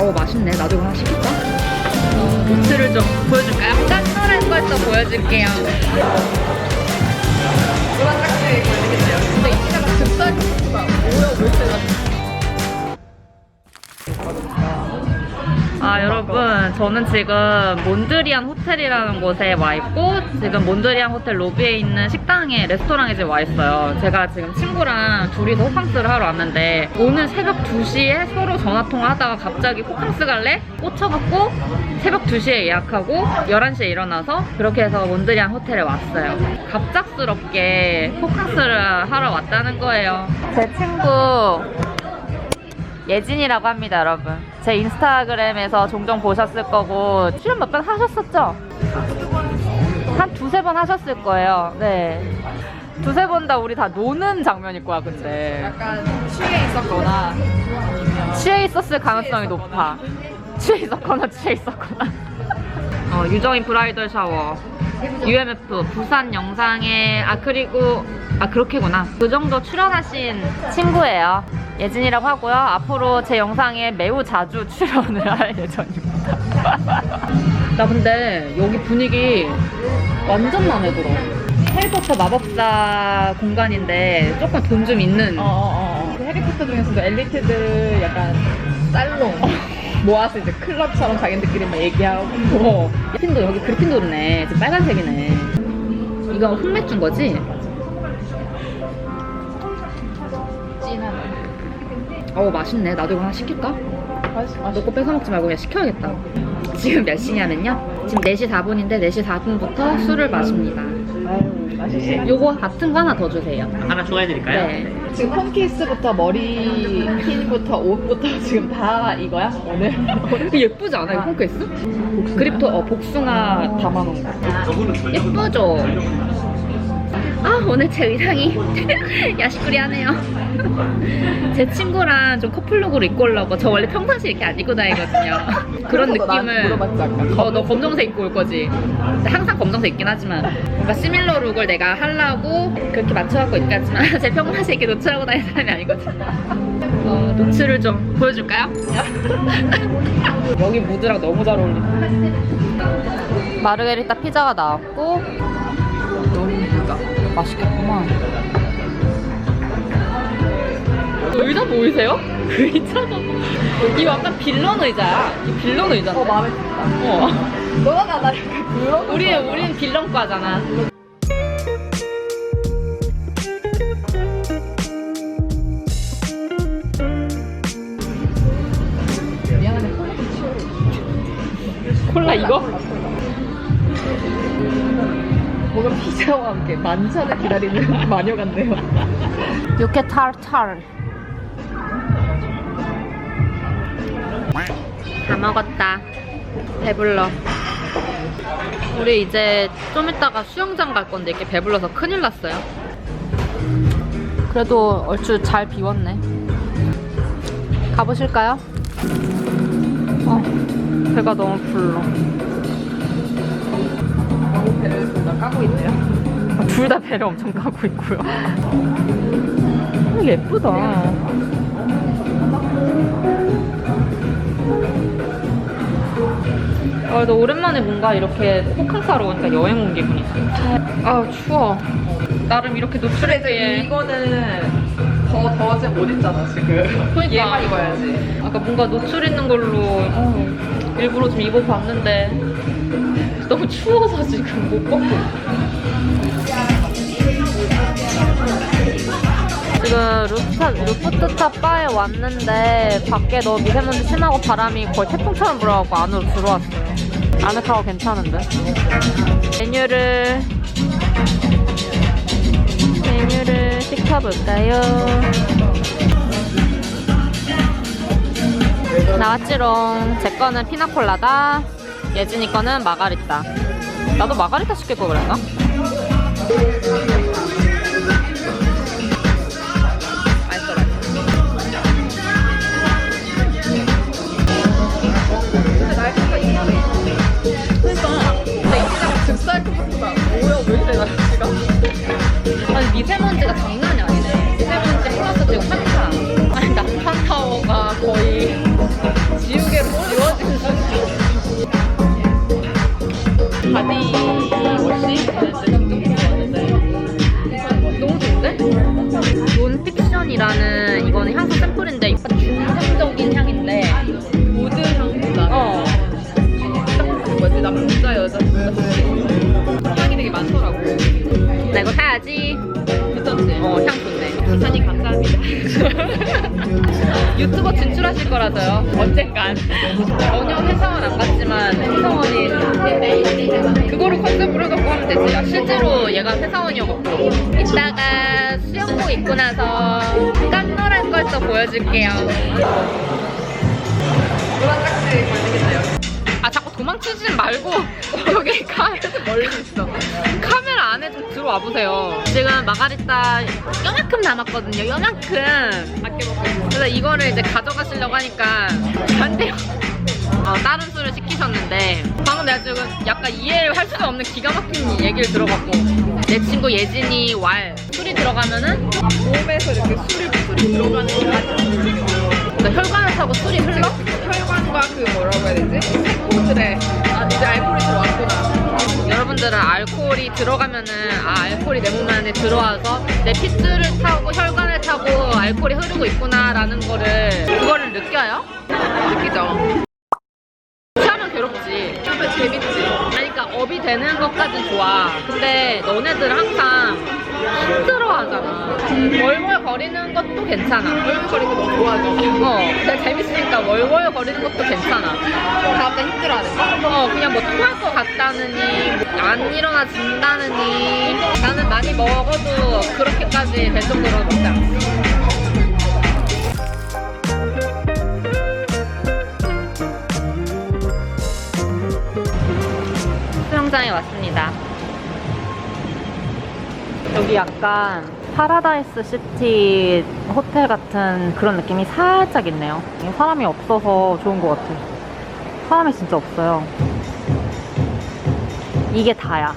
어 맛있네. 나도 이거 하나 시킬까? 어, 노트를 좀 보여줄까요? 짠노란 걸또 보여줄게요. 노란 깍지 걸리겠네요. 근데 이 시간은 급살 코스가 오히려 물때가 아 여러분 저는 지금 몬드리안 호텔이라는 곳에 와 있고 지금 몬드리안 호텔 로비에 있는 식당에 레스토랑에 지금 와 있어요. 제가 지금 친구랑 둘이서 호캉스를 하러 왔는데 오늘 새벽 2시에 서로 전화통화 하다가 갑자기 호캉스 갈래? 꽂혀갖고 새벽 2시에 예약하고 11시에 일어나서 그렇게 해서 몬드리안 호텔에 왔어요. 갑작스럽게 호캉스를 하러 왔다는 거예요. 제 친구 예진이라고 합니다, 여러분. 제 인스타그램에서 종종 보셨을 거고 출연 몇 번 하셨었죠? 한 두세 번 하셨을 거예요. 네. 두세 번 다 우리 다 노는 장면일 거야, 근데. 약간 취해 있었거나 취해 있었을 가능성이 높아. 취해 있었거나 취해 있었거나. 어, 유정인 브라이덜 샤워. UMF 부산 영상에 아 그리고 아 그렇게구나. 그 정도 출연하신 친구예요. 예진이라고 하고요. 앞으로 제 영상에 매우 자주 출연을 할 예정입니다. 나 근데 여기 분위기 완전 마음에 들어. 해리포터 마법사 공간인데 조금 돈 좀 있는. 어 어 어. 그 해리포터 중에서도 엘리트들 약간 살롱 모아서 이제 클럽처럼 자기들끼리 막 얘기하고 어, 그리핀도 여기 그리핀도르네. 지금 빨간색이네. 이거 흑맥주인 거지? 찐하네 어 맛있네. 나도 이거 하나 시킬까? 맛있어 너거 뺏어 먹지 말고 그냥 시켜야겠다. 지금 몇 시냐면요. 지금 4시 4분인데 4시 4분부터 술을 마십니다. 아유 맛있어 요거 같은 거 하나 더 주세요. 하나 추가해드릴까요? 네. 지금 홈케이스부터 머리 핀부터 옷부터 지금 다 이거야 오늘? 이거 예쁘지 않아? 이거 홈케이스? 그립토 어, 복숭아 담아놓은 거. 예쁘죠? 아 오늘 제 의상이 야식구리 하네요. 제 친구랑 좀 커플룩으로 입고 오려고 저 원래 평상시에 이렇게 안 입고 다니거든요. 그런 느낌을 어, 너 검정색 입고 올 거지. 항상 검정색 입긴 하지만 뭔가 시밀러 룩을 내가 하려고 그렇게 맞춰갖고 입긴 하지만 제 평상시에 이렇게 노출하고 다니는 사람이 아니거든요. 어, 노출을 좀 보여줄까요? 여기 무드랑 너무 잘 어울리네. 마르게리타 피자가 나왔고 너무 예쁘다 맛있겠구만. 의자 보이세요? 그 의자가 이거 약간 빌런 의자야. 이 빌런 의자인데. 어 마음에 든다 어. 너랑 나 그런 거 우리 우리는 빌런과잖아. 콜라 이거? 피자와 함께 만찬을 기다리는 마녀 같네요 육회 타르타르. 다 먹었다. 배불러. 우리 이제 좀 이따가 수영장 갈 건데 이렇게 배불러서 큰일 났어요. 그래도 얼추 잘 비웠네. 가보실까요? 어, 배가 너무 불러. 배를 뭔가 까고 있네요 둘 다 배를 엄청 까고 있고요. 어, 예쁘다. 아, 그래도 오랜만에 뭔가 이렇게 호캉스하러 오니까 여행 온 기분이 있어. 아, 추워. 나름 이렇게 노출해지게. 이거는 더 더워서 못 입잖아 지금 그러니까. 얘만 입어야지 아까 뭔가 노출 있는 걸로 어, 일부러 좀 입어봤는데 너무 추워서 지금 못 벗고 지금 루프탑, 루프트탑 바에 왔는데 밖에 너무 미세먼지 심하고 바람이 거의 태풍처럼 불어갖고 안으로 들어왔어요 아늑하고 괜찮은데 메뉴를 메뉴를 시켜볼까요? 나왔지롱. 제 거는 피나콜라다. 예진이 거는 마가리타. 나도 마가리타 시킬 걸 그랬나? 언젠간. 전혀 회사원 안 갔지만 회사원이 그거를 컨셉으로 해갖고 하면 되지. 아, 실제로 얘가 회사원이어갖고. 이따가 수영복 입고 나서 깜놀할 걸또 보여줄게요. 아 자꾸 도망치지 말고 여기 카, 멀리 있어. 카메라 안에 좀 들어와 보세요. 지금 마가리타 요만큼 남았거든요. 요만큼. 그래서 이거를 이제 가져가시려고 하니까 안 돼요. 어, 다른 술을 시키셨는데 방금 내가 지금 약간 이해를 할 수가 없는 기가 막힌 얘기를 들어갖고 내 친구 예진이 왈 술이 들어가면은 몸에서 이렇게 술이 술이 들어가는 게 아주 그러니까 혈관을 타고 술이 흘러? 혈관과 그 뭐라고 해야 되지? 세포들에 아 이제 알코올이 들어왔구나. 여러분들은 알코올이 들어가면은 아 알코올이 내 몸 안에 들어와서 내 핏줄을 타고 혈관을 타고 알코올이 흐르고 있구나라는 거를 그거를 느껴요? 느끼죠? 괴롭지. 하면 재밌지. 그러니까 업이 되는 것까진 좋아. 근데 너네들 항상 힘들어 하잖아. 월월 거리는 것도 괜찮아. 얼굴거리고 너무 좋아하죠. 어, 근데 재밌으니까 월월 거리는 것도 괜찮아. 다음날 힘들어하는 거. 어, 그냥 뭐 토할 것 같다느니, 뭐안 일어나진다느니. 나는 많이 먹어도 그렇게까지 될 정도로 먹지 않아. 왔습니다. 여기 약간 파라다이스 시티 호텔 같은 그런 느낌이 살짝 있네요. 사람이 없어서 좋은 것 같아요. 사람이 진짜 없어요. 이게 다야.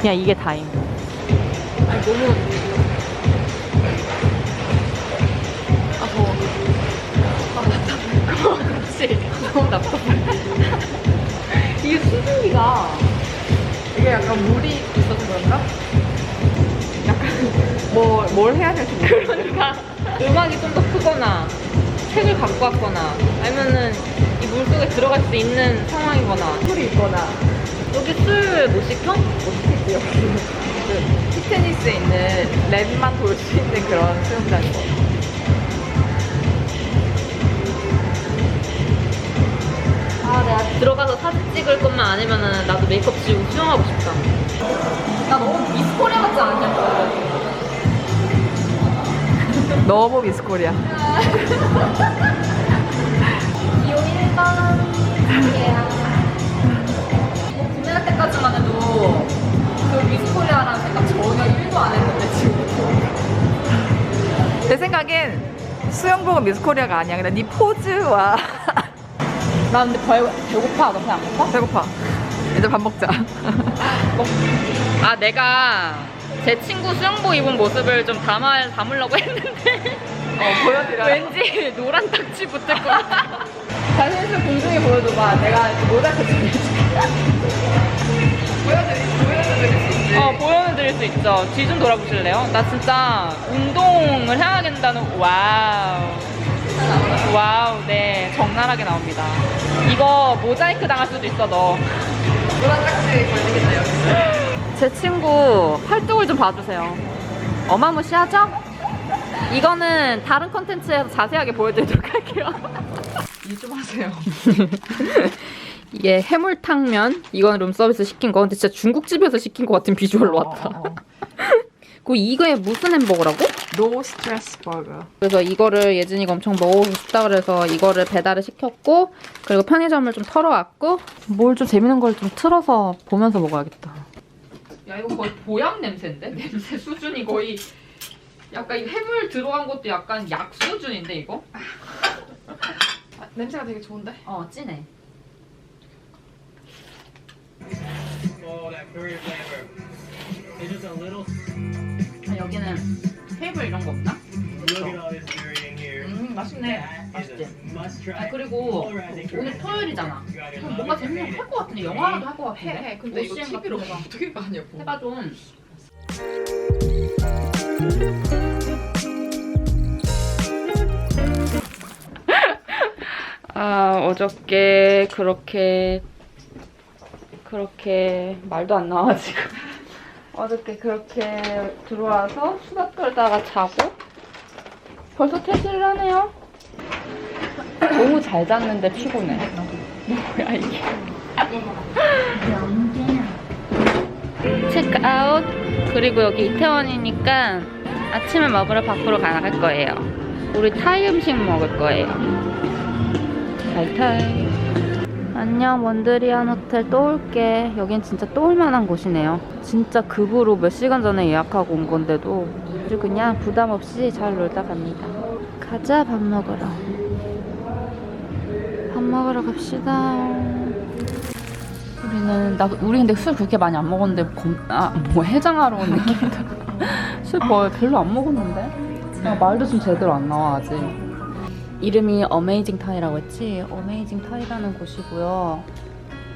그냥 이게 다임. 아니, 너무. 아, 더워. 아, 답답해. 그렇지. 너무 답답해. 이게 수증기가. 이게 약간 물이 있어서 그런가? 약간 뭘, 뭘 해야 될지 모르겠어. 그러니까 음악이 좀 더 크거나 책을 갖고 왔거나 아니면은 이 물속에 들어갈 수 있는 상황이거나 술이 있거나. 여기 술 못 시켜? 어떻게 여기 그 티테니스에 있는 랩만 돌 수 있는 그런 수영장인 거. 아내 들어가서 사진 찍을 것만 아니면은 나도 메이크업 지우고 수영하고 싶다 나 너무 미스코리아 같지 않냐? 너무 미스코리아. 기호 1번 뭐 구매할 때까지만 해도 그 미스코리아라는 생각 전혀 1도 안 했는데 지금 내 생각엔 수영복은 미스코리아가 아니야. 그냥 네 포즈와 나 근데 배, 배고파 너 배 안 고파? 배고파. 이제 밥 먹자. 아 내가 제 친구 수영복 입은 모습을 좀 담아, 담으려고 했는데 어, 보여드려. 왠지 노란 딱지 붙을 것 같아 자신있어 공중에 보여줘봐. 내가 수 있지. 어 보여드릴 수 있죠 뒤 좀 돌아보실래요? 나 진짜 운동을 해야겠다는 와우 와우 네 적나라하게 나옵니다 이거 모자이크 당할 수도 있어 너 노란 딱지 걸리겠네요. 제 친구 팔뚝을 좀 봐주세요. 어마무시하죠? 이거는 다른 컨텐츠에서 자세하게 보여드리도록 할게요. 일 좀 하세요. 이게 해물탕면, 이건 룸서비스 시킨 거. 근데 진짜 중국집에서 시킨 것 같은 비주얼로 왔다. 어, 어, 어. 그 이거에 무슨 햄버거라고? 노 스트레스 버거. 그래서 이거를 예진이가 엄청 먹고 싶다 그래서 이거를 배달을 시켰고 그리고 편의점을 좀 털어왔고 뭘 좀 재밌는 걸 좀 틀어서 보면서 먹어야겠다. 야 이거 거의 보약 냄새인데? 냄새 수준이 거의 약간 이 해물 들어간 것도 약간 약 수준인데 이거? 아, 냄새가 되게 좋은데? 어 진해. Oh, that curry flavor. It's just a little. 아, 여기는 테이블 이런 거 없나? 음, 맛있네. Try. 아 그리고 오늘 토요일이잖아. 그럼 뭔가 재밌는 거할것 같은데 영화도 할 것 같은데. 해, 해. 근데 이거 오시엔 TV로. 어떻게 가냐고. 해봐 좀. 아 어저께 그렇게 그렇게 말도 안 나와 지금. 어저께 그렇게 들어와서 수다 떨다가 자고 벌써 퇴실을 하네요. 너무 잘 잤는데 피곤해. 뭐야 이게. 체크아웃. 그리고 여기 이태원이니까 아침을 먹으러 밖으로 나갈 거예요. 우리 타이 음식 먹을 거예요. 타이타이. 안녕 몬드리안 호텔 또 올게. 여긴 진짜 또 올만한 곳이네요. 진짜 급으로 몇 시간 전에 예약하고 온 건데도 아주 그냥 부담 없이 잘 놀다 갑니다. 가자 밥 먹으러. 밥 먹으러 갑시다. 우리는 나 우리 근데 술 그렇게 많이 안 먹었는데 검, 아뭐 해장하러 온 느낌이다. 술 거의 별로 안 먹었는데. 야, 말도 좀 제대로 안 나와 아직. 이름이 어메이징 타이라고 했지? 어메이징 타이라는 곳이고요.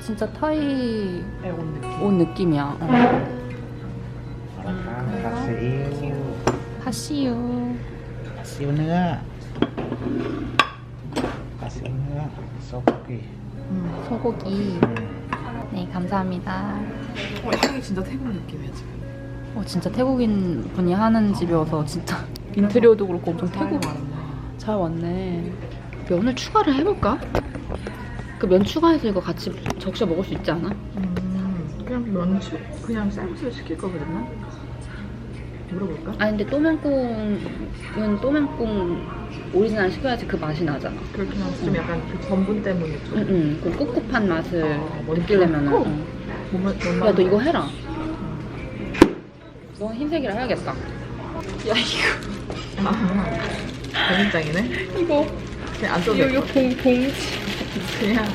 진짜 타이 네, 온 느낌. 온 느낌이야. 어. 하시유. 하시요 내가. 하시요 내가 소고기. 음, 소고기. 네. 네 감사합니다. 어, 향이 진짜 태국 느낌이야 지금. 어 진짜 태국인 분이 하는 집이어서 진짜 어, 인테리어도 그렇고 엄청 태국. 잘 왔네. 면을 추가를 해볼까? 그 면 추가해서 이거 같이 적셔 먹을 수 있지 않아? 음, 그냥 면추 그냥 쌀국수 시킬 거거든요. 물어볼까? 아니 근데 또명꿍은 또명꿍 오리지널 시켜야지 그 맛이 나잖아. 그렇긴 한데 좀 약간 그 전분 때문에 좀 응 응. 그 꿉꿉한 맛을 아, 느끼려면은. 응. 뭔가 야너 이거 해라. 너 흰색이라 해야겠다. 야 이거 아, 재밌장이네. 이거 그냥 안 써도 이거 돼. 이거 봉 봉지 그냥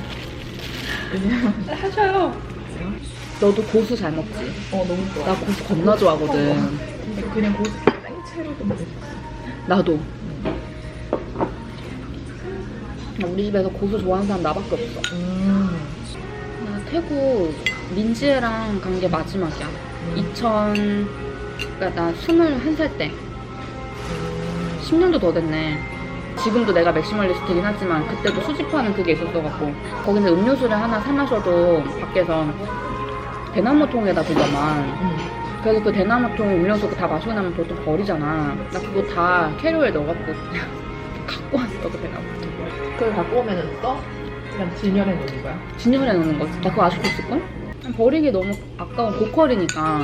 그냥 하셔요. 너도 고수 잘 먹지? 어 너무 좋아. 나 고수 겁나 좋아하거든. 이거 그냥 고수 생채로도 먹을 수 있어. 나도. 나 우리 집에서 고수 좋아하는 사람 나밖에 없어. 음. 나 태국 민지애랑 간 게 마지막이야. 2000, 그니까 나 21살 때. 10년도 더 됐네. 지금도 내가 맥시멀리스트긴 하지만 그때도 수집하는 그게 있었어갖고 거기는 음료수를 하나 사 마셔도 밖에서 대나무 통에다 두더만 음. 그래서 그 대나무통 음료수 다 마시고 나면 보통 버리잖아. 나 그거 다 캐리어에 넣어갖고 그냥 갖고 왔어, 그 대나무통. 그걸 갖고 오면은 써? 그냥 진열해 놓는 거야? 진열해 놓는 거지. 나 그거 아직도 있을걸? 버리기 너무 아까운 고퀄이니까